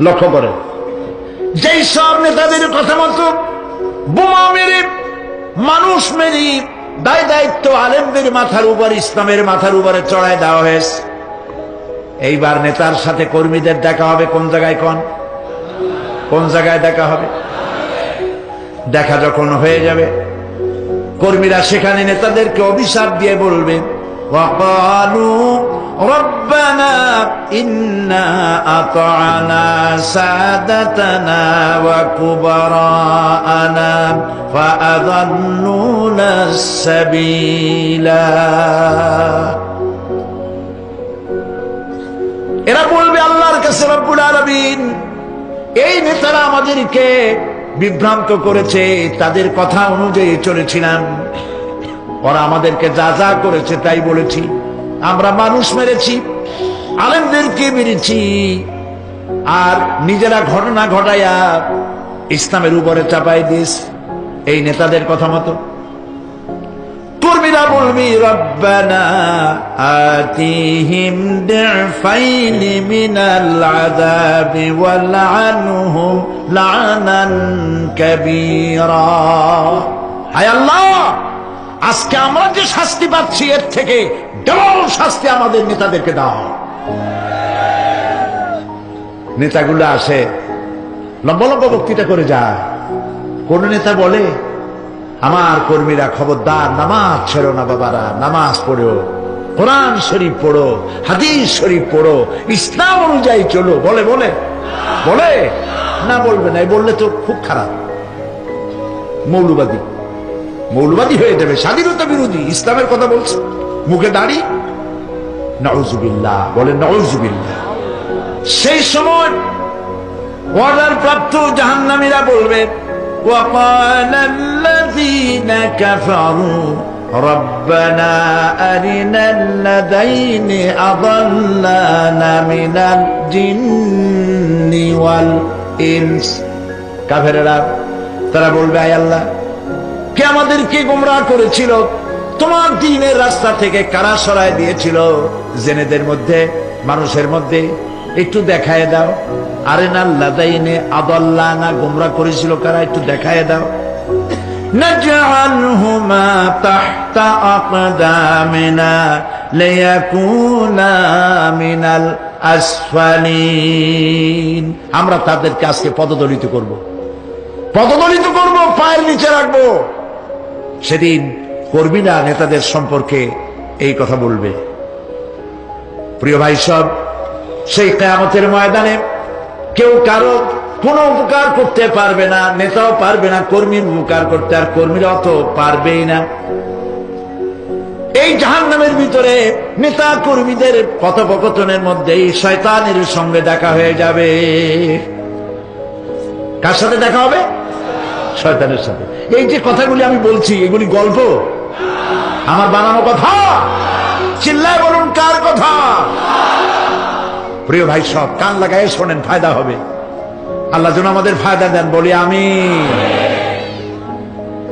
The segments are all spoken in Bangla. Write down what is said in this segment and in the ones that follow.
লক্ষ্য করে। যেই সব নেতাদের কথা মতো বোমা মেরে, মানুষ মেরে, দায় দায়িত্ব আলেমদের মাথার উপর, ইসলামের মাথার উপরে চড়ায় দেওয়া হয়েছে। এইবার নেতার সাথে কর্মীদের দেখা হবে কোন জায়গায় কোন? কোন জায়গায় দেখা হবে? দেখা যখন হয়ে যাবে, কর্মীরা সেখানে নেতাদেরকে অভিশাপ দিয়ে বলবে وقالوا ربنا إنا أطعنا سادتنا وكبراءنا فأضلونا السبيلا এরা বলবে আল্লাহর কাছে রব্বুল আলামিন এই নেতারা আমাদেরকে বিভ্রান্ত করেছে তাদের কথা অনুযায়ী চলেছিলাম ওরা আমাদেরকে যা যা করেছে তাই বলেছি। আমরা মানুষ মেরেছি, আলেমদেরকে মেরেছি, আর নিজেরা ঘটনা ঘটাইয়া ইসলামের উপরে চাপাই দিস। এই নেতাদের কথা মতো। কর্মীরা বলবি রব্বানা আল্লাহ! আজকে আমরা যে শাস্তি পাচ্ছি, এর থেকে ডবল শাস্তি আমাদের নেতাদেরকে দাও নেতাগুলো আসে, লম্বা লম্বা বক্তৃতা করে যায়। কোন নেতা বলে, আমার কর্মীরা খবরদার, নামাজ ছেড়ো না বাবারা, নামাজ পড়ো। কোরআন শরীফ পড়ো, হাদিস শরীফ পড়ো, ইসলাম অনুযায়ী চলো। বলে বলে বলে? না বলবে না বললে তো খুব খারাপ। মৌলবাদী। মৌলবাদী হয়ে যাবে স্বাধীনতা বিরোধী ইসলামের কথা বলছে মুখে দাঁড়ি নজুবিল্লাহ বলে নজুবিল্লাহ সেই সময় অর্ডার প্রাপ্ত জাহান্নামীরা বলবে وقال الذين كفروا ربنا أرنا الذين أضلانا من الجن والإنس কাফেরেরা তারা বলবে আয় আল্লাহ কে আমাদেরকে গোমরাহ করেছিল তোমার দিনের রাস্তা থেকে কারা সরায় দিয়েছিল জেনেদের মধ্যে মানুষের মধ্যে একটু দেখায় দাও আরে না লাদাইনে আদল্লা না গোমরা করেছিল কারা একটু দেখায় দাও نجعلهما تحت أقدامنا ليكونا من الأسفلين আমরা তাদেরকে আজকে পদদলিত করব পদদলিত করব পায়ের নিচে রাখবো সেদিন কর্মীরা নেতাদের সম্পর্কে এই কথা বলবে। প্রিয় ভাই সব, সেই কেয়ামতের ময়দানে কেউ কারও কোনো উপকার করতে পারবে না, নেতাও পারবে না, কর্মীর উপকার করতে, আর কর্মীরা অত পারবেই না। এই জাহান নামের ভিতরে নেতা কর্মীদের কথোপকথনের মধ্যে এই শয়তানের সঙ্গে দেখা হয়ে যাবে। কার সাথে দেখা হবে? শয়তানের সাথে। এই যে কথাগুলি আমি বলছি, এগুলি গল্প? আমার বানানো কথা? চিল্লায় বলুন, কার কথা? প্রিয় ভাই, সব কান লাগায় শোনেন, ফায়দা হবে। আল্লাহ যেন আমাদের ফায়দা দেন, বলি আমি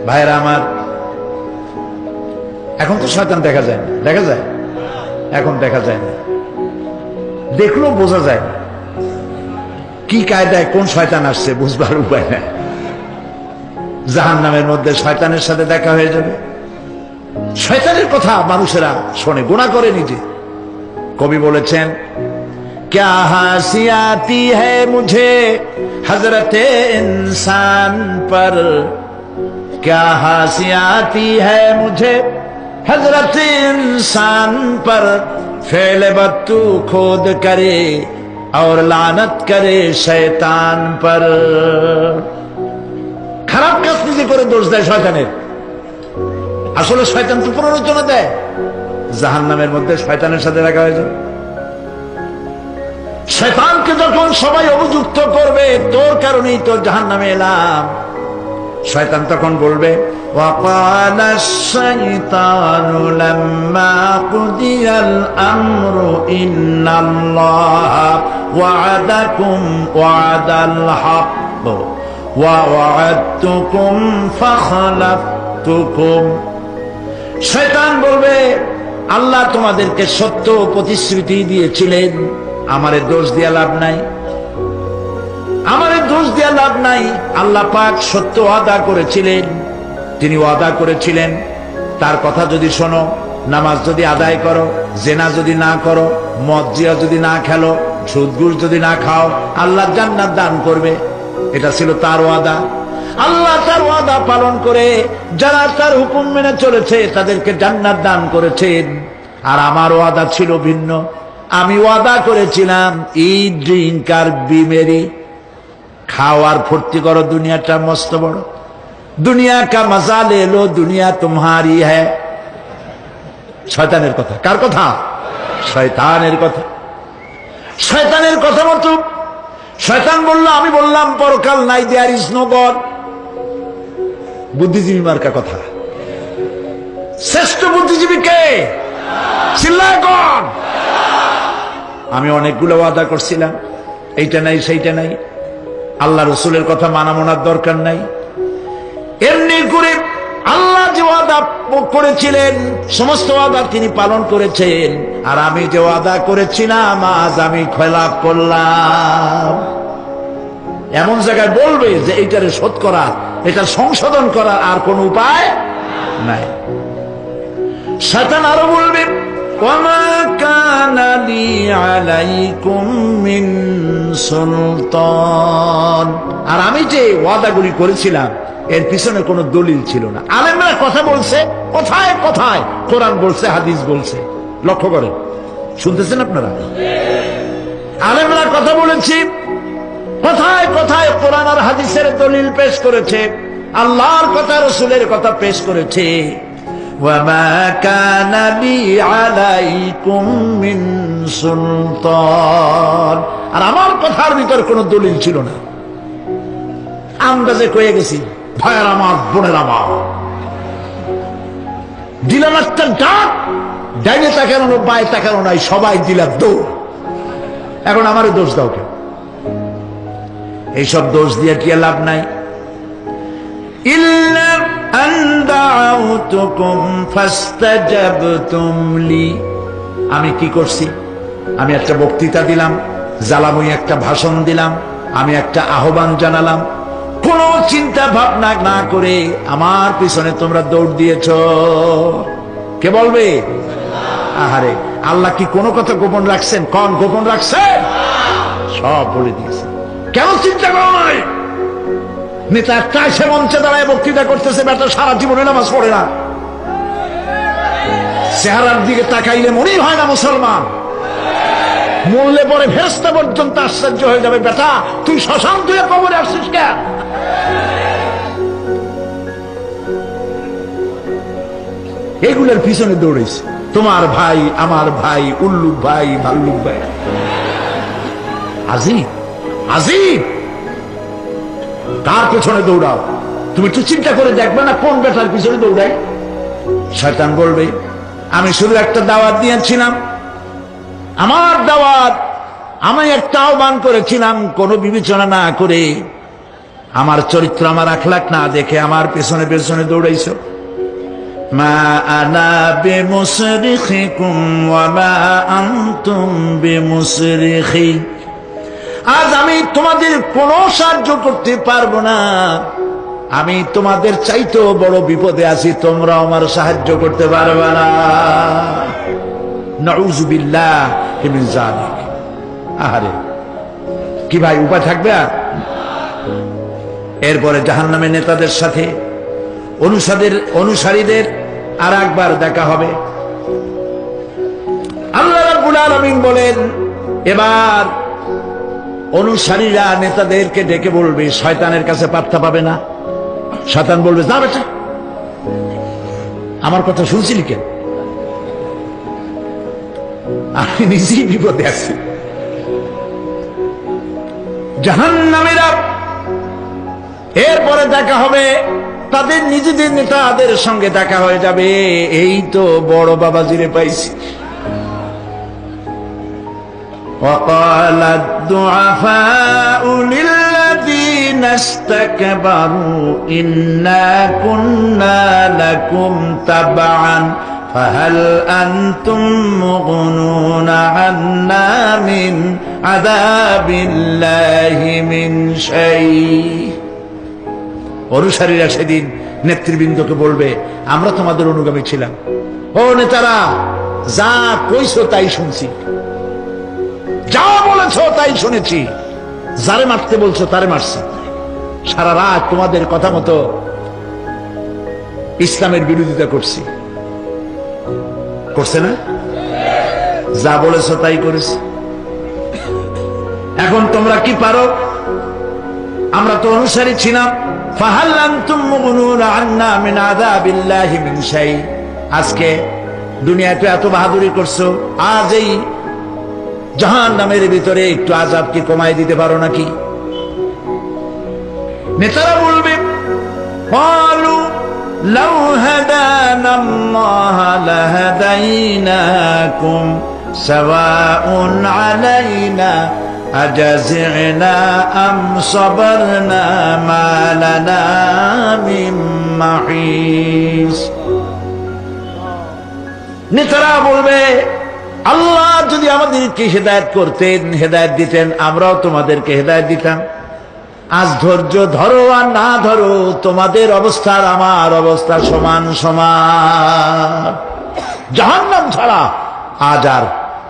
ভাইরা আমার, এখন তো শয়তান দেখা যায় না। দেখা যায়? এখন দেখা যায় না। দেখলেও বোঝা যায় কি কায়দায় কোন শয়তান আসছে, বুঝবার উপায় নাই। জাহান নামের মধ্যে শয়তানের সাথে দেখা হয়ে যাবে শয়তানের কথা মানুষেরা শোনে গুণা করে নিজে কবি বলেছেন क्या हंसी आती है मुझे हजरत इंसान पर क्या हंसी आती है मुझे हजरत इंसान पर फेल बत्तू खोद करे और लानत करे शैतान पर খারাপ কাজ নিজে করে দোষ দেয় শয়তানের আসলে শয়তান তো প্ররোচনা দেয় জাহান নামের মধ্যে শয়তানের সাথে দেখা হয়েছে শয়তানকে যখন সবাই অভিযুক্ত করবে তোর কারণেই তো জাহান নামে এলাম শয়তান তখন বলবে وقال الشيطان لما قضي الأمر إن الله وعدكم وعد الحق ওয়া'আদতুকুম ফাখালাফতুকুম শয়তান বলবে, আল্লাহ তোমাদেরকে সত্য প্রতিশ্রুতি দিয়েছিলেন, আমারে দোষ দেওয়া লাভ নাই। আমারে দোষ দেওয়া লাভ নাই, আল্লাহ পাক সত্য আদা করেছিলেন। তিনি ওয়াদা করেছিলেন, তার কথা যদি শোনো, নামাজ যদি আদায় করো, জেনা যদি না করো মজিয়া যদি না খেলো সুদগুর যদি না খাও, আল্লাহ জান্নাত দান করবে। এটা ছিল তার ওয়াদা। আল্লাহ তার ওয়াদা পালন করে যারা তার হুকুম মেনে চলেছে, তাদেরকে জান্নাত দান করেছেন আর আমার ওয়াদা ছিল ভিন্ন। আমি ওয়াদা করেছিলাম ই ড্রিঙ্ক আর বিমেরি খাওয়ার ফুর্তি করো, দুনিয়াটা মস্ত বড়। দুনিয়া কা মজা লে দুনিয়া তোমারি হ্যাঁ শয়তানের কথা। কার কথা? শয়তানের কথা। শয়তানের কথা মতো শয়তান বলল, আমি বললাম, পরকাল নাই দেয়ার ইজ নো গড বুদ্ধিজীবী মার্কা কথা। শ্রেষ্ঠ বুদ্ধিজীবী কে? চিল্লায় আমি অনেকগুলো ওয়াদা করছিলাম, এইটা নাই, সেইটা নাই। আল্লাহ রসুলের কথা মানা মোনার দরকার নাই। এমনি করে ওয়াদা করেছিলেন সমস্ত ওয়াদা তিনি পালন করেছেন আর আমি যে ওয়াদা করেছিলাম আজ আমি খেলাপ করলাম এমন জায়গায় বলবে যে এইটারে শোধ করার এটা সংশোধন করার আর কোন উপায় নাই শয়তান আরো বলবে وما كان لي عليكم من সুলতান আর আমি যে ওয়াদাগুলি করেছিলাম এর পিছনে কোনো দলিল ছিল না আলেমরা কথা বলছে কোথায় কোথায় কোরআন বলছে হাদিস বলছে লক্ষ্য করেন শুনতেছেন আপনারা আলেমরা কথা বলেছি কোথায় কোথায় কোরআন আর হাদিসের দলিল পেশ করেছে আল্লাহর কথা রসুলের কথা পেশ করেছে وما كان لي عليكم من সুলতান আর আমার কথার ভিতর কোনো দলিল ছিল না আন্দাজে কয়ে গেছি ভাইয়ের আমার বোনের আমার দিলাম একটা ডাক, ডাইনে তাকানো বায়ে তাকানো নাই, সবাই দিলাম দৌড়। এখন আমারও দোষ দাও কেউ এইসব দোষ দিয়ে কি লাভ নাই? আমি কি করছি? আমি একটা বক্তৃতা দিলাম, জ্বালাময়ী একটা ভাষণ দিলাম, আমি একটা আহ্বান জানালাম কোন চিন্তা ভাবনা না করে আমার পিছনে তোমরা দৌড় দিয়েছ। কে বলবে? আহারে, আল্লাহ কি কোনো কথা গোপন রাখছেন? কন গোপন রাখছেন সব বলে দিয়েছে। কেন চিন্তা করো নাই? নেতা এসে মঞ্চে দাঁড়ায় বক্তৃতা করতেছে, বেটা, সারা জীবনে নামাজ পড়ে না। চেহারার দিকে তাকাইলে মনেই হয় না মুসলমান। মরলে পরে ফেরস্তা পর্যন্ত আশ্চর্য হয়ে যাবে, বেটা, তুই শ্মশান তুই কবরে আসছিস কেন? এগুলোর পিছনে দৌড়েছে। তোমার ভাই, আমার ভাই উল্লুক ভাই ভাল্লুক ভাই। আজিব আজিব! কার পেছনে দৌড়াও। তুমি একটু চিন্তা করে দেখবে না কোন বেটার পিছনে দৌড়াই শয়তান বলবে, আমি শুধু একটা দাওয়াত দিয়েছিলাম। আমার দাওয়াত, আমি একটা আহ্বান করেছিলাম, কোনো বিবেচনা না করে। আমার চরিত্র, আমার আখলাক না দেখে আমার পেছনে পেছনে দৌড়াইছ। মা আনা বেমুসরিখিকুম ওয়া মা আনতুম আজ আমি তোমাদের কোনো সাহায্য করতে পারব না। আমি তোমাদের চাইতেও বড় বিপদে আছি তোমরা আমার সাহায্য করতে পারবে না। আহারে, কি ভাই, উপায় থাকবে এরপরে জাহান্নামের নেতাদের সাথে, অনুসাদের অনুসারীদের আর একবার দেখা হবে। আল্লাহ রাব্বুল আলামিন বলেন, এবার অনুসারীরা নেতাদেরকে ডেকে বলবে, শয়তানের কাছে পাত্তা পাবে না। শয়তান বলবে, যা বেটা, আমার কথা শুনছিলি কেন? আমি নিজেই বিপদে আছি। জাহান্নামীরা এরপরে দেখা হবে তাদের নিজেদের নেতাদের সঙ্গে দেখা হয়ে যাবে এই তো বড় বাবাজিরে পাইছি وقال الضعفاء للذين استكبروا إنا كنا لكم تبعا فهل أنتم مغنون عنا من عذاب الله من شيء অনুসারীরা সেদিন নেতৃবৃন্দকে বলবে, আমরা তোমাদের অনুগামী ছিলাম। ও নেতারা, যা কইছো তাই শুনছি। যা বলেছ তাই শুনেছি। যারে মারতে বলছো তারে মারছি। সারা রাত তোমাদের কথা মতো ইসলামের বিরোধিতা করছি। করছে না? যা বলেছ তাই করেছি। এখন তোমরা কি পারো? আমরা তো অনুসারী ছিলাম। ফাহাল্লান্তুম মুগনুনা আন্না মিন আযাবিল্লাহি মিন শাই আজকে দুনিয়াতে এত বাহাদুরি করছো আজ এই জাহান্নামের ভিতরে একটু আযাব কি কমাই দিতে পারো নাকি নেতারা বলবে قالوا لو هدانا الله لهديناكم سواء علينا أجزعنا أم صبرنا ما لنا من محيص নেতারা বলবে আল্লাহ যদি আমাদেরকে হেদায়ত করতেন হেদায়ত দিতেন আমরাও তোমাদেরকে হেদায়ত দিতাম আজ ধৈর্য ধরো আর না ধরো তোমাদের অবস্থার আমার অবস্থা সমান সমান জাহান্নাম ছাড়া আজ আর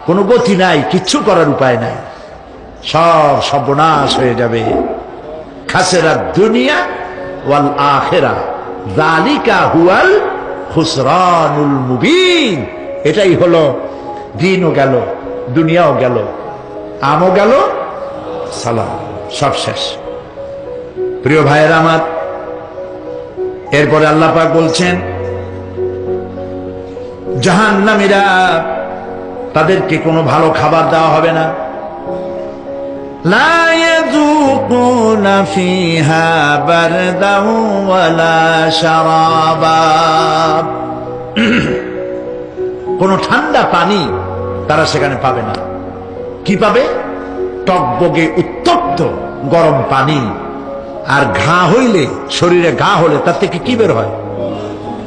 কোনো গতি নাই কিচ্ছু করার উপায় নাই সব সর্বনাশ হয়ে যাবে। খাসেরা দুনিয়া ওয়াল আখেরা। জালিকা হুয়াল খুসরানুল মুবিন। এটাই হলো, দিনও গেল, দুনিয়াও গেল, আমও গেল, সালাম, সব শেষ। প্রিয় ভাইয়ের আমার, এরপরে আল্লাহ পাক বলছেন, জাহান্নামীরা তাদেরকে কোনো ভালো খাবার দেওয়া হবে না। لا يذوقون فيها بردا ولا شرابا কোন ঠান্ডা পানি তারা সেখানে পাবে না কি পাবে টকবগে উত্তপ্ত গরম পানি আর ঘা হইলে শরীরে ঘা হলে তার থেকে কি বের হয়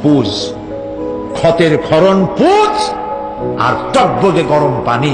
পুজ ক্ষতের ক্ষরণ পুজ আর টকবগে গরম পানি